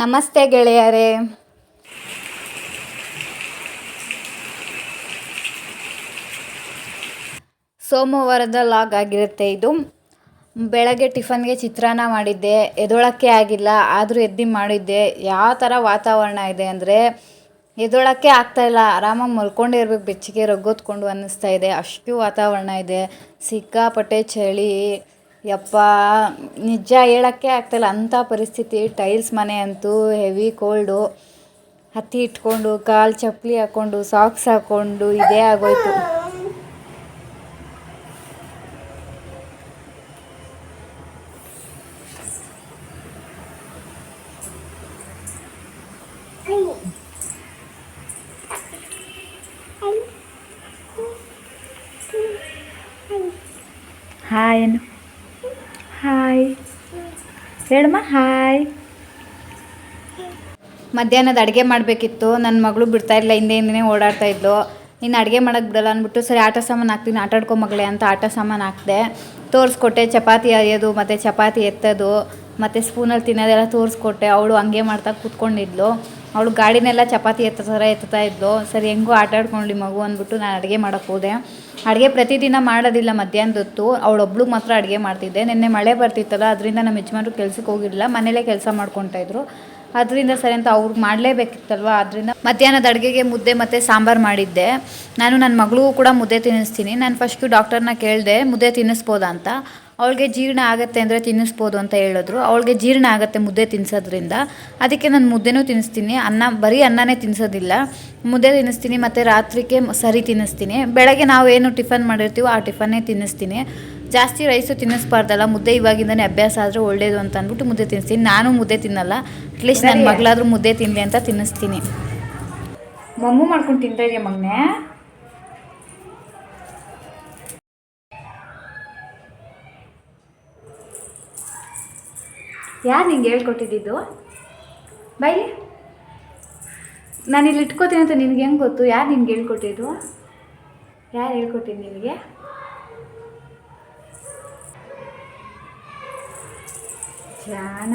ನಮಸ್ತೆ ಗೆಳೆಯರೇ. ಸೋಮವಾರದ ಲಾಗ್ ಆಗಿರುತ್ತೆ ಇದು. ಬೆಳಗ್ಗೆ ಟಿಫನ್ಗೆ ಚಿತ್ರಾನ್ನ ಮಾಡಿದ್ದೆ, ಎದೊಳಕ್ಕೆ ಆಗಿಲ್ಲ, ಆದರೂ ಎದ್ದು ಮಾಡಿದ್ದೆ. ಯಾವ ಥರ ವಾತಾವರಣ ಇದೆ ಅಂದರೆ, ಎದೊಳಕ್ಕೆ ಆಗ್ತಾಯಿಲ್ಲ ಆರಾಮಾಗಿ ಮಲ್ಕೊಂಡಿರ್ಬೇಕು ಬೆಚ್ಚಗೆ ರಗ್ಗೊತ್ಕೊಂಡು ಅನ್ನಿಸ್ತಾ ಇದೆ. ಅಷ್ಟು ವಾತಾವರಣ ಇದೆ. ಸಿಕ್ಕಾಪಟ್ಟೆ ಚಳಿ ಯಪ್ಪ ನಿಜ ಹೇಳೋಕ್ಕೆ ಆಗ್ತಾಯಿಲ್ಲ ಅಂಥ ಪರಿಸ್ಥಿತಿ ಟೈಲ್ಸ್ ಮನೆ ಅಂತೂ ಹೆವಿ ಕೋಲ್ಡು ಹತ್ತಿ ಇಟ್ಕೊಂಡು ಕಾಲು ಚಪ್ಪಲಿ ಹಾಕ್ಕೊಂಡು ಸಾಕ್ಸ್ ಹಾಕ್ಕೊಂಡು ಇದೇ ಆಗೋಯ್ತು. ಹಾಯ್ ಅನ್ನು ಹಾಯ್ ಹೇಳಮ್ಮ ಹಾಯ್ ಮಧ್ಯಾಹ್ನದ ಅಡುಗೆ ಮಾಡಬೇಕಿತ್ತು. ನನ್ನ ಮಗಳು ಬಿಡ್ತಾ ಇಲ್ಲ ಹಿಂದೆ ಹಿಂದೆ ಓಡಾಡ್ತಾ ಇದ್ಲು. ಇನ್ನು ಅಡುಗೆ ಮಾಡೋಕ್ಕೆ ಬಿಡಲ್ಲ ಅಂದ್ಬಿಟ್ಟು, ಸರಿ, ಆಟ ಸಾಮಾನು ಹಾಕ್ತೀನಿ, ಆಟ ಆಡ್ಕೊ ಮಗಳೇ ಅಂತ ಆಟ ಸಾಮಾನು ಹಾಕಿದೆ. ತೋರಿಸ್ಕೊಟ್ಟೆ, ಚಪಾತಿ ಅರಿಯೋದು, ಮತ್ತು ಚಪಾತಿ ಎತ್ತೋದು, ಮತ್ತು ಸ್ಪೂನಲ್ಲಿ ತಿನ್ನೋದೆಲ್ಲ ತೋರಿಸ್ಕೊಟ್ಟೆ. ಅವಳು ಹಂಗೆ ಮಾಡ್ತಾ ಕೂತ್ಕೊಂಡಿದ್ಲು. ಅವಳು ಗಾಡಿನೆಲ್ಲ ಚಪಾತಿ ಎತ್ತ ಥರ ಎತ್ತಾ ಇದ್ಲು. ಸರಿ, ಹೆಂಗೂ ಆಟ ಆಡ್ಕೊಂಡ್ಲಿ ಮಗು ಅಂದ್ಬಿಟ್ಟು ನಾನು ಅಡುಗೆ ಮಾಡೋಕ್ಕೆ ಹೋದೆ. ಅಡುಗೆ ಪ್ರತಿದಿನ ಮಾಡೋದಿಲ್ಲ ಮಧ್ಯಾಹ್ನದೊತ್ತು. ಅವಳೊಬ್ಳಿಗೆ ಮಾತ್ರ ಅಡುಗೆ ಮಾಡ್ತಿದ್ದೆ. ನಿನ್ನೆ ಮಳೆ ಬರ್ತಿತ್ತಲ್ಲ, ಅದರಿಂದ ನಮ್ಮ ಯಜಮಾನ್ರು ಕೆಲ್ಸಕ್ಕೆ ಹೋಗಿರಲಿಲ್ಲ. ಮನೇಲೇ ಕೆಲಸ ಮಾಡ್ಕೊತಾಯಿದ್ರು ಅದರಿಂದ ಸರಿ ಅಂತ ಅವ್ರಿಗೆ ಮಾಡಲೇಬೇಕಿತ್ತಲ್ವ? ಅದರಿಂದ ಮಧ್ಯಾಹ್ನದ ಅಡುಗೆಗೆ ಮುದ್ದೆ ಮತ್ತು ಸಾಂಬಾರು ಮಾಡಿದ್ದೆ. ನಾನು ನನ್ನ ಮಗಳಿಗೂ ಕೂಡ ಮುದ್ದೆ ತಿನ್ನಿಸ್ತೀನಿ. ನಾನು ಫಸ್ಟು ಡಾಕ್ಟರ್ನ ಕೇಳಿದೆ, ಮುದ್ದೆ ತಿನ್ನಿಸ್ಬೋದಾ ಅಂತ. ಅವಳಿಗೆ ಜೀರ್ಣ ಆಗುತ್ತೆ ಅಂದರೆ ತಿನ್ನಿಸ್ಬೋದು ಅಂತ ಹೇಳಿದ್ರು. ಅವಳಿಗೆ ಜೀರ್ಣ ಆಗುತ್ತೆ ಮುದ್ದೆ ತಿನ್ನಿಸೋದ್ರಿಂದ. ಅದಕ್ಕೆ ನಾನು ಮುದ್ದೆನೂ ತಿನ್ನಿಸ್ತೀನಿ. ಅನ್ನ ಬರೀ ಅನ್ನನೇ ತಿನ್ನಿಸೋದಿಲ್ಲ. ಮುದ್ದೆ ತಿನ್ನಿಸ್ತೀನಿ ಮತ್ತು ರಾತ್ರಿಗೆ ಸರಿ ತಿನ್ನಿಸ್ತೀನಿ. ಬೆಳಗ್ಗೆ ನಾವು ಏನು ಟಿಫನ್ ಮಾಡಿರ್ತೀವೋ ಆ ಟಿಫನ್ನೇ ತಿನ್ನಿಸ್ತೀನಿ. ಜಾಸ್ತಿ ರೈಸು ತಿನ್ನಿಸ್ಬಾರ್ದಲ್ಲ ಮುದ್ದೆ ಇವಾಗಿಂದನೇ ಅಭ್ಯಾಸ ಆದರೆ ಒಳ್ಳೇದು ಅಂತ ಅಂದ್ಬಿಟ್ಟು ಮುದ್ದೆ ತಿನ್ನಿಸ್ತೀನಿ. ನಾನು ಮುದ್ದೆ ತಿನ್ನಲ್ಲ. ಅಟ್ಲೀಸ್ಟ್ ನನ್ನ ಮಗಳಾದರೂ ಮುದ್ದೆ ತಿನ್ನಲಿ ಅಂತ ತಿನ್ನಿಸ್ತೀನಿ. ಮಮ್ಮು ಮಾಡ್ಕೊಂಡು ತಿಂತಾ ಇದೆಯಾ ಮಗನೇ? ಯಾರು ನಿಂಗೆ ಹೇಳ್ಕೊಟ್ಟಿದ್ದು? ಬೈಲಿ. ನಾನು ಇಲ್ಲಿ ಇಟ್ಕೋತೀನಿ ಅಂತ ನಿನಗೆ ಹೆಂಗೆ ಗೊತ್ತು? ಯಾರು ನಿನ್ಗೆ ಹೇಳ್ಕೊಟ್ಟಿದ್ದು? ಯಾರು ಹೇಳ್ಕೊಟ್ಟಿದ್ದು ನಿನಗೆ? ಜಾನ.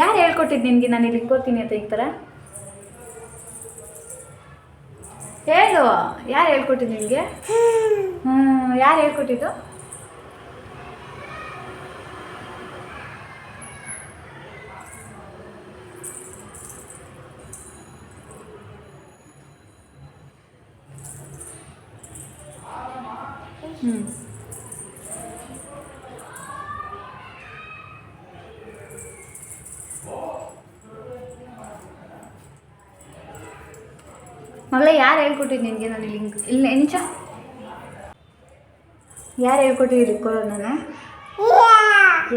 ಯಾರು ಹೇಳ್ಕೊಟ್ಟಿದ್ದು ನಿನಗೆ? ನಾನು ಇಲ್ಲಿ ಇಟ್ಕೋತೀನಿ ಅಂತ ಈ ಥರ ಹೇಳು. ಯಾರು ಹೇಳ್ಕೊಟ್ಟಿದ್ದು ನಿನಗೆ? ಹ್ಞೂ ಯಾರು ಹೇಳ್ಕೊಟ್ಟಿದ್ದು? ಹ್ಞೂ ಮಗಳೇ, ಯಾರು ಹೇಳ್ಕೊಟ್ಟಿದ್ದು ನಿನಗೆ ನಾನು ಲಿಂಕ್ ಇಲ್ಲ ಎಂಚ ಯಾರು ಹೇಳ್ಕೊಟ್ಟಿದ್ದೀರಿ ನಾನು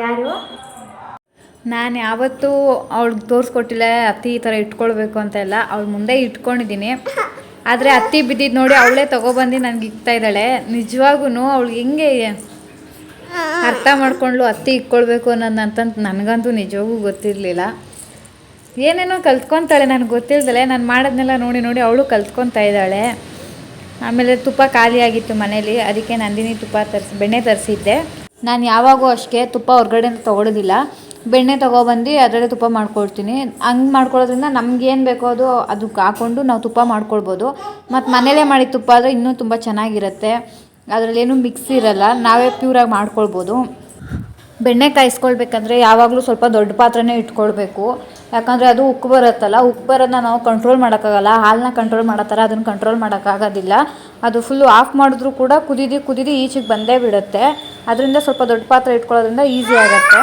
ಯಾರು? ನಾನು ಯಾವತ್ತೂ ಅವಳಿಗೆ ತೋರಿಸ್ಕೊಟ್ಟಿಲ್ಲ ಅತಿ ಈ ಥರ ಇಟ್ಕೊಳ್ಬೇಕು ಅಂತ ಎಲ್ಲ ಅವಳು ಮುಂದೆ ಇಟ್ಕೊಂಡಿದ್ದೀನಿ. ಆದರೆ ಅತ್ತಿ ಬಿದ್ದಿದ್ದು ನೋಡಿ ಅವಳೇ ತೊಗೊಬಂದು ನನಗೆ ಇಕ್ತಾ ಇದ್ದಾಳೆ. ನಿಜವಾಗೂ ಅವಳು ಹೆಂಗೆ ಅರ್ಥ ಮಾಡ್ಕೊಂಡ್ಲು ಅತ್ತಿ ಇಟ್ಕೊಳ್ಬೇಕು ಅನ್ನೋದಂತಂತ ನನಗಂತೂ ನಿಜವಾಗೂ ಗೊತ್ತಿರಲಿಲ್ಲ. ಏನೇನೋ ಕಲ್ತ್ಕೊತಾಳೆ ನನಗೆ ಗೊತ್ತಿಲ್ದಲೆ, ನಾನು ಮಾಡೋದನ್ನೆಲ್ಲ ನೋಡಿ ನೋಡಿ ಅವಳು ಕಲ್ತ್ಕೊತಾ ಇದ್ದಾಳೆ. ಆಮೇಲೆ ತುಪ್ಪ ಖಾಲಿಯಾಗಿತ್ತು ಮನೇಲಿ, ಅದಕ್ಕೆ ನಂದಿನಿ ತುಪ್ಪ ತರಿಸಿ, ಬೆಣ್ಣೆ ತರಿಸಿದ್ದೆ. ನಾನು ಯಾವಾಗೂ ಅಷ್ಟೇ ತುಪ್ಪ ಹೊರ್ಗಡೆಯಿಂದ ತೊಗೊಳೋದಿಲ್ಲ. ಬೆಣ್ಣೆ ತೊಗೊಬಂದು ಅದರಲ್ಲೇ ತುಪ್ಪ ಮಾಡ್ಕೊಳ್ತೀನಿ. ಹಂಗೆ ಮಾಡ್ಕೊಳ್ಳೋದ್ರಿಂದ ಏನು ಬೇಕೋ ಅದು ಅದಕ್ಕೆ ಹಾಕ್ಕೊಂಡು ನಾವು ತುಪ್ಪ ಮಾಡ್ಕೊಳ್ಬೋದು. ಮತ್ತು ಮನೇಲೇ ಮಾಡಿದ ತುಪ್ಪ ಆದರೆ ಇನ್ನೂ ತುಂಬ ಚೆನ್ನಾಗಿರುತ್ತೆ. ಅದರಲ್ಲೇನು ಮಿಕ್ಸ್ ಇರಲ್ಲ, ನಾವೇ ಪ್ಯೂರಾಗಿ ಮಾಡ್ಕೊಳ್ಬೋದು. ಬೆಣ್ಣೆ ಕಾಯಿಸ್ಕೊಳ್ಬೇಕಂದ್ರೆ ಯಾವಾಗಲೂ ಸ್ವಲ್ಪ ದೊಡ್ಡ ಪಾತ್ರೆನೇ ಇಟ್ಕೊಳ್ಬೇಕು. ಯಾಕಂದರೆ ಅದು ಉಕ್ಕು ಬರುತ್ತಲ್ಲ, ಉಕ್ಕು ಬರೋದನ್ನ ನಾವು ಕಂಟ್ರೋಲ್ ಮಾಡೋಕ್ಕಾಗಲ್ಲ. ಹಾಲನ್ನ ಕಂಟ್ರೋಲ್ ಮಾಡೋ ಥರ ಅದನ್ನು ಕಂಟ್ರೋಲ್ ಮಾಡೋಕ್ಕಾಗೋದಿಲ್ಲ. ಅದು ಫುಲ್ಲು ಆಫ್ ಮಾಡಿದ್ರೂ ಕೂಡ ಕುದಿದು ಕುದಿದು ಈಚೆಗೆ ಬಂದೇ ಬಿಡುತ್ತೆ. ಅದರಿಂದ ಸ್ವಲ್ಪ ದೊಡ್ಡ ಪಾತ್ರೆ ಇಟ್ಕೊಳ್ಳೋದ್ರಿಂದ ಈಸಿ ಆಗುತ್ತೆ.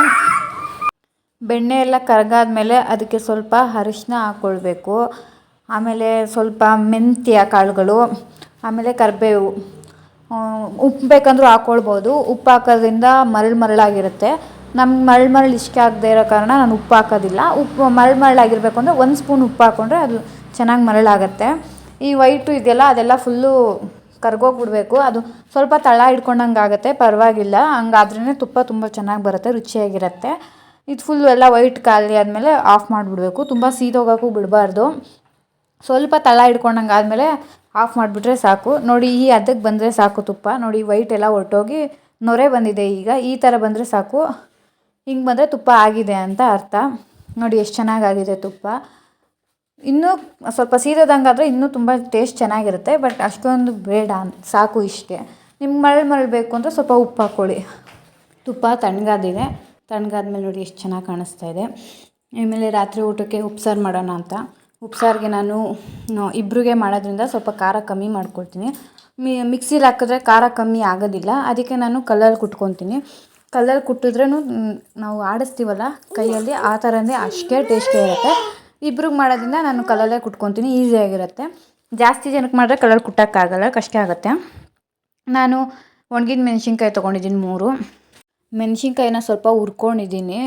ಬೆಣ್ಣೆ ಎಲ್ಲ ಕರಗಾದ್ಮೇಲೆ ಅದಕ್ಕೆ ಸ್ವಲ್ಪ ಅರಿಶಿನ ಹಾಕ್ಕೊಳ್ಬೇಕು. ಆಮೇಲೆ ಸ್ವಲ್ಪ ಮೆಂತ್ಯ ಕಾಳುಗಳು, ಆಮೇಲೆ ಕರಿಬೇವು. ಉಪ್ಪು ಬೇಕಂದರೂ ಹಾಕ್ಕೊಳ್ಬೋದು. ಉಪ್ಪು ಹಾಕೋದ್ರಿಂದ ಮರಳು ಮರಳಾಗಿರುತ್ತೆ. ನಮ್ಗೆ ಮರಳು ಮರಳು ಇಷ್ಟ ಆಗದೆ ಇರೋ ಕಾರಣ ನಾನು ಉಪ್ಪು ಹಾಕೋದಿಲ್ಲ. ಉಪ್ಪು ಮರಳು ಮರಳಾಗಿರಬೇಕು ಅಂದರೆ ಒಂದು ಸ್ಪೂನ್ ಉಪ್ಪು ಹಾಕ್ಕೊಂಡ್ರೆ ಅದು ಚೆನ್ನಾಗಿ ಮರಳಾಗುತ್ತೆ. ಈ ವೈಟು ಇದೆಯಲ್ಲ, ಅದೆಲ್ಲ ಫುಲ್ಲು ಕರ್ಗೋಗ್ಬಿಡ್ಬೇಕು. ಅದು ಸ್ವಲ್ಪ ತಳ ಹಿಡ್ಕೊಂಡಂಗೆ ಆಗುತ್ತೆ ಪರವಾಗಿಲ್ಲ. ಹಂಗಾದ್ರೇ ತುಪ್ಪ ತುಂಬ ಚೆನ್ನಾಗಿ ಬರುತ್ತೆ, ರುಚಿಯಾಗಿರುತ್ತೆ. ಇದು ಫುಲ್ಲು ಎಲ್ಲ ವೈಟ್ ಖಾಲಿ ಆದಮೇಲೆ ಆಫ್ ಮಾಡಿಬಿಡ್ಬೇಕು. ತುಂಬ ಸೀದೋಗೋಕ್ಕೂ ಬಿಡಬಾರ್ದು. ಸ್ವಲ್ಪ ತಳ ಹಿಡ್ಕೊಂಡಂಗೆ ಆದಮೇಲೆ ಆಫ್ ಮಾಡಿಬಿಟ್ರೆ ಸಾಕು. ನೋಡಿ, ಈ ಹದಕ್ಕೆ ಬಂದರೆ ಸಾಕು ತುಪ್ಪ. ನೋಡಿ ವೈಟ್ ಎಲ್ಲ ಹೊರಟೋಗಿ ನೊರೆ ಬಂದಿದೆ ಈಗ. ಈ ಥರ ಬಂದರೆ ಸಾಕು. ಹಿಂಗೆ ಬಂದರೆ ತುಪ್ಪ ಆಗಿದೆ ಅಂತ ಅರ್ಥ. ನೋಡಿ, ಎಷ್ಟು ಚೆನ್ನಾಗಾಗಿದೆ ತುಪ್ಪ. ಇನ್ನೂ ಸ್ವಲ್ಪ ಸೀದೋದಂಗಾದರೆ ಇನ್ನೂ ತುಂಬ ಟೇಸ್ಟ್ ಚೆನ್ನಾಗಿರುತ್ತೆ ಬಟ್ ಅಷ್ಟೊಂದು ಬೇಡ ಸಾಕು ಇಷ್ಟೇ. ನಿಮ್ಗೆ ಮರಳು ಮರಳು ಬೇಕು ಅಂದರೆ ಸ್ವಲ್ಪ ಉಪ್ಪು ಹಾಕ್ಕೊಳ್ಳಿ ತುಪ್ಪ ತಣ್ಣಗಾದಿದೆ ತಣ್ಣಗಾದ್ಮೇಲೆ ನೋಡಿ ಎಷ್ಟು ಚೆನ್ನಾಗಿ ಕಾಣಿಸ್ತಾ ಇದೆ. ಆಮೇಲೆ ರಾತ್ರಿ ಊಟಕ್ಕೆ ಉಪ್ಸಾರು ಮಾಡೋಣ ಅಂತ. ಉಪ್ಸಾರಿಗೆ ನಾನು ಇಬ್ಬರಿಗೆ ಮಾಡೋದ್ರಿಂದ ಸ್ವಲ್ಪ ಖಾರ ಕಮ್ಮಿ ಮಾಡ್ಕೊಳ್ತೀನಿ. ಮಿ, ಮಿಕ್ಸಿಲಿ ಹಾಕಿದ್ರೆ ಖಾರ ಕಮ್ಮಿ ಆಗೋದಿಲ್ಲ. ಅದಕ್ಕೆ ನಾನು ಕಲ್ಲಲ್ಲಿ ಕುಟ್ಕೊತೀನಿ. ಕಲ್ಲಲ್ಲಿ ಕುಟ್ಟಿದ್ರೂ ನಾವು ಆಡಿಸ್ತೀವಲ್ಲ, ಕೈಯಲ್ಲಿ ಆ ಥರನೇ ಅಷ್ಟೇ ಟೇಸ್ಟಿ ಇರುತ್ತೆ. ಇಬ್ರಿಗೆ ಮಾಡೋದ್ರಿಂದ ನಾನು ಕಲ್ಲಲ್ಲೇ ಕುಟ್ಕೊತೀನಿ ಈಸಿಯಾಗಿರುತ್ತೆ ಜಾಸ್ತಿ ಜನಕ್ಕೆ ಮಾಡಿದ್ರೆ ಕಲ್ಲಲ್ಲಿ ಕುಟ್ಟೋಕ್ಕಾಗಲ್ಲ, ಕಷ್ಟ ಆಗುತ್ತೆ. ನಾನು ಒಣಗಿದ ಮೆಣಸಿನ್ಕಾಯಿ ತೊಗೊಂಡಿದ್ದೀನಿ ಮೂರು. ಮೆಣಸಿನ್ಕಾಯಿನ ಸ್ವಲ್ಪ ಹುರ್ಕೊಂಡಿದ್ದೀನಿ.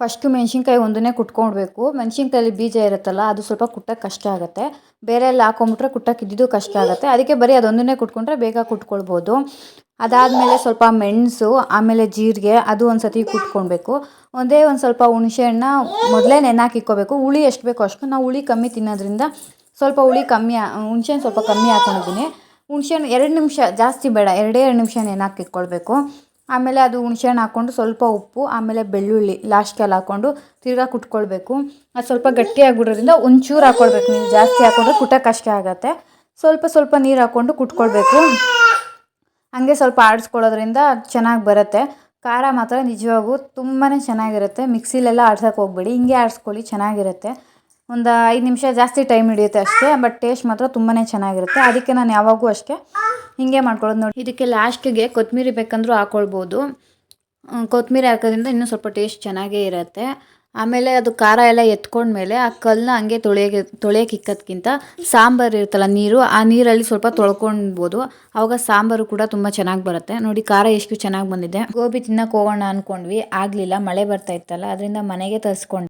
ಫಸ್ಟು ಮೆಣಸಿನ್ಕಾಯಿ ಒಂದನ್ನೇ ಕುಟ್ಕೊಳ್ಬೇಕು. ಮೆಣಸಿನ್ಕಾಯಲ್ಲಿ ಬೀಜ ಇರುತ್ತಲ್ಲ, ಅದು ಸ್ವಲ್ಪ ಕುಟ್ಟಕ್ಕೆ ಕಷ್ಟ ಆಗುತ್ತೆ. ಬೇರೆ ಎಲ್ಲ ಹಾಕೊಂಬಿಟ್ರೆ ಕುಟ್ಟಕ್ಕೆ ಇದ್ದಿದ್ದು ಕಷ್ಟ ಆಗುತ್ತೆ. ಅದಕ್ಕೆ ಬರೀ ಅದೊಂದನ್ನೇ ಕುಟ್ಕೊಂಡ್ರೆ ಬೇಗ ಕುಟ್ಕೊಳ್ಬೋದು. ಅದಾದಮೇಲೆ ಸ್ವಲ್ಪ ಮೆಣಸು, ಆಮೇಲೆ ಜೀರಿಗೆ, ಅದು ಒಂದು ಸತಿ ಕುಟ್ಕೊಳ್ಬೇಕು. ಒಂದೇ ಒಂದು ಸ್ವಲ್ಪ ಹುಣಸೆಹಣ್ಣ ಮೊದಲೇ ನೆನಾಕಿಕ್ಕೋಬೇಕು ಹುಳಿ ಎಷ್ಟು ಬೇಕೋ ಅಷ್ಟು. ನಾವು ಹುಳಿ ಕಮ್ಮಿ ತಿನ್ನೋದ್ರಿಂದ ಸ್ವಲ್ಪ ಹುಳಿ ಕಮ್ಮಿ ಹುಣಸೆಹಣ್ಣು ಸ್ವಲ್ಪ ಕಮ್ಮಿ ಹಾಕೊಂಡಿದ್ದೀನಿ. ಹುಣಸೆಹಣ್ಣು ಎರಡು ನಿಮಿಷ ಜಾಸ್ತಿ ಬೇಡ. ಎರಡೇ ಎರಡು ನಿಮಿಷ ನೆನಾಕಿ ಇಟ್ಕೊಳ್ಬೇಕು. ಆಮೇಲೆ ಅದು ಹುಣ್ಸೆಹಣ್ಣು ಹಾಕ್ಕೊಂಡು ಸ್ವಲ್ಪ ಉಪ್ಪು, ಆಮೇಲೆ ಬೆಳ್ಳುಳ್ಳಿ ಲಾಸ್ಟಲ್ಲಿ ಹಾಕ್ಕೊಂಡು ತಿರ್ಗಾ ಕುಟ್ಕೊಳ್ಬೇಕು. ಅದು ಸ್ವಲ್ಪ ಗಟ್ಟಿಯಾಗ್ಬಿಡೋದ್ರಿಂದ ಒಂಚೂರು ಹಾಕ್ಕೊಳ್ಬೇಕು ನೀವು ಜಾಸ್ತಿ ಹಾಕ್ಕೊಂಡ್ರೆ ಕುಟ್ಟಕ್ಕೆ ಕಷ್ಟ ಆಗುತ್ತೆ. ಸ್ವಲ್ಪ ಸ್ವಲ್ಪ ನೀರು ಹಾಕ್ಕೊಂಡು ಕುಟ್ಕೊಳ್ಬೇಕು. ಹಾಗೆ ಸ್ವಲ್ಪ ಆಡಿಸ್ಕೊಳ್ಳೋದ್ರಿಂದ ಚೆನ್ನಾಗಿ ಬರುತ್ತೆ. ಖಾರ ಮಾತ್ರ ನಿಜವಾಗೂ ತುಂಬಾ ಚೆನ್ನಾಗಿರುತ್ತೆ. ಮಿಕ್ಸಿಲೆಲ್ಲ ಆಡ್ಸೋಕ್ಕೆ ಹೋಗ್ಬೇಡಿ. ಹಿಂಗೆ ಆಡಿಸ್ಕೊಳ್ಳಿ, ಚೆನ್ನಾಗಿರುತ್ತೆ. ಒಂದು ಐದು ನಿಮಿಷ ಜಾಸ್ತಿ ಟೈಮ್ ಹಿಡಿಯುತ್ತೆ ಅಷ್ಟೇ ಬಟ್ ಟೇಸ್ಟ್ ಮಾತ್ರ ತುಂಬಾ ಚೆನ್ನಾಗಿರುತ್ತೆ. ಅದಕ್ಕೆ ನಾನು ಯಾವಾಗೂ ಅಷ್ಟೇ ಹೀಗೆ ಮಾಡ್ಕೊಳ್ಳೋದು ನೋಡಿ. ಇದಕ್ಕೆ ಲಾಸ್ಟಿಗೆ ಕೊತ್ತಂಬರಿ ಬೇಕಂದ್ರೂ ಹಾಕ್ಕೊಳ್ಬೋದು ಕೊತ್ತಂಬರಿ ಹಾಕೋದ್ರಿಂದ ಇನ್ನೂ ಸ್ವಲ್ಪ ಟೇಸ್ಟ್ ಚೆನ್ನಾಗೇ ಇರುತ್ತೆ. ಆಮೇಲೆ ಅದು ಖಾರ ಎಲ್ಲ ಎತ್ಕೊಂಡ್ಮೇಲೆ ಆ ಕಲ್ಲನ್ನ ಹಂಗೆ ತೊಳೆಯೋಕೆ ತೊಳೆಯೋಕೆ ಇಕ್ಕೋದ್ಕಿಂತ ಸಾಂಬಾರು ಇರುತ್ತಲ್ಲ ನೀರು, ಆ ನೀರಲ್ಲಿ ಸ್ವಲ್ಪ ತೊಳ್ಕೊಳ್ಬೋದು. ಆವಾಗ ಸಾಂಬಾರು ಕೂಡ ತುಂಬ ಚೆನ್ನಾಗಿ ಬರುತ್ತೆ. ನೋಡಿ ಖಾರ ಎಷ್ಟು ಚೆನ್ನಾಗಿ ಬಂದಿದೆ. ಗೋಬಿ ತಿನ್ನಕ್ಕೆ ಹೋಗೋಣ ಅಂದ್ಕೊಂಡ್ವಿ ಆಗಲಿಲ್ಲ, ಮಳೆ ಬರ್ತಾ ಇತ್ತಲ್ಲ, ಅದರಿಂದ ಮನೆಗೆ ತರಿಸ್ಕೊಂಡು